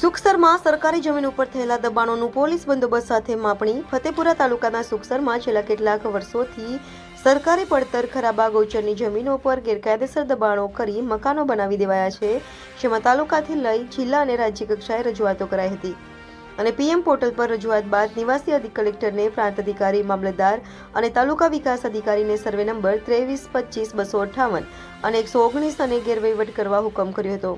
સુખસરમાં સરકારી જમીન ઉપર થયેલા દબાણોનું પોલીસ બંદોબસ્ત સાથે માપણી. ફતેપુરા તાલુકાના સુખસરમાં છેલ્લા કેટલાક વર્ષોથી સરકારી પડતર ખરાબા ગૌચરની જમીનો પર ગેરકાયદેસર દબાણો કરી મકાનો બનાવી દેવાયા છે, જેમાં તાલુકાથી લઈ જિલ્લા અને રાજ્ય કક્ષાએ રજૂઆતો કરાઈ હતી. અને પીએમ પોર્ટલ પર રજૂઆત બાદ નિવાસી અધિક કલેક્ટરને પ્રાંત અધિકારી, મામલતદાર અને તાલુકા વિકાસ અધિકારીને સર્વે નંબર ત્રેવીસ પચીસ બસો અઠ્ઠાવન અને એકસો ઓગણીસ અને ગેરવહીવટ કરવા હુકમ કર્યો હતો.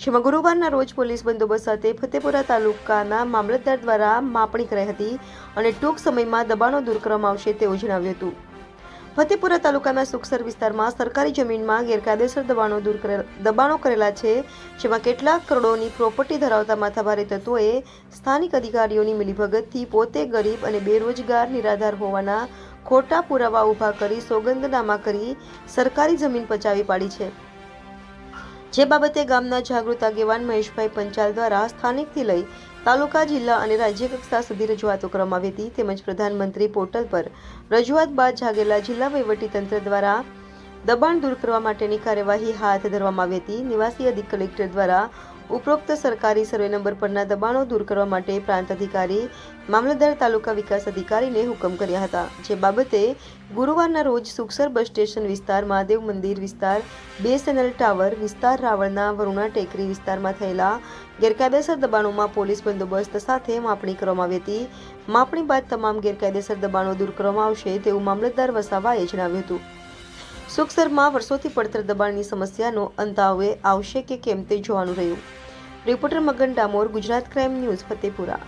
જેમાં ગુરુવારના રોજ પોલીસ બંદોબસ્ત સાથે ફતેપુરા તાલુકાના મામલતદાર દ્વારા માપણી કરાઈ હતી અને ટૂંક સમયમાં દબાણો દૂર કરવામાં આવશે તેવું જણાવ્યું હતું. ફતેપુરા તાલુકાના સુખસર વિસ્તારમાં સરકારી જમીનમાં ગેરકાયદેસર દબાણો દૂર દબાણો કરેલા છે, જેમાં કેટલાક કરોડોની પ્રોપર્ટી ધરાવતા માથાભારે તત્વોએ સ્થાનિક અધિકારીઓની મિલીભગતથી પોતે ગરીબ અને બેરોજગાર, નિરાધાર હોવાના ખોટા પુરાવા ઊભા કરી સોગંદનામા કરી સરકારી જમીન પચાવી પાડી છે. જે બાબતે ગામના જાગૃત આગેવાન મહેશભાઈ પંચાલ દ્વારા સ્થાનિકથી લઈ તાલુકા, જિલ્લા અને રાજ્ય કક્ષા સુધી રજૂઆતો કરવામાં આવી હતી. તેમજ પ્રધાનમંત્રી પોર્ટલ પર રજૂઆત બાદ જાગેલા જિલ્લા વહીવટીતંત્ર દ્વારા દબાણ દૂર કરવા માટેની કાર્યવાહી હાથ ધરવામાં આવી હતી. નિવાસી અધિક કલેક્ટર દ્વારા ઉપરોક્ત સરકારી સર્વે નંબર પરના દબાણો દૂર કરવા માટે પ્રાંત અધિકારી, મામલતદાર તાલુકા વિકાસ અધિકારીને હુકમ કર્યા હતા. જે બાબતે ગુરુવારના રોજ સુખસર બસ સ્ટેશન વિસ્તાર, મહાદેવ મંદિર વિસ્તાર, બીએસએનએલ ટાવર વિસ્તાર, રાવળના વરુણા ટેકરી વિસ્તારમાં થયેલા ગેરકાયદેસર દબાણોમાં પોલીસ બંદોબસ્ત સાથે માપણી કરવામાં આવી હતી. માપણી બાદ તમામ ગેરકાયદેસર દબાણો દૂર કરવામાં આવશે તેવું મામલતદાર વસાવાએ જણાવ્યું હતું. સુખસરમાં વર્ષોથી પડતર દબાણની સમસ્યાનો અંત આવે આવશે કે કેમ તે જોવાનું રહ્યું. Reporter Magan Damor, Gujarat crime news, Fatepura.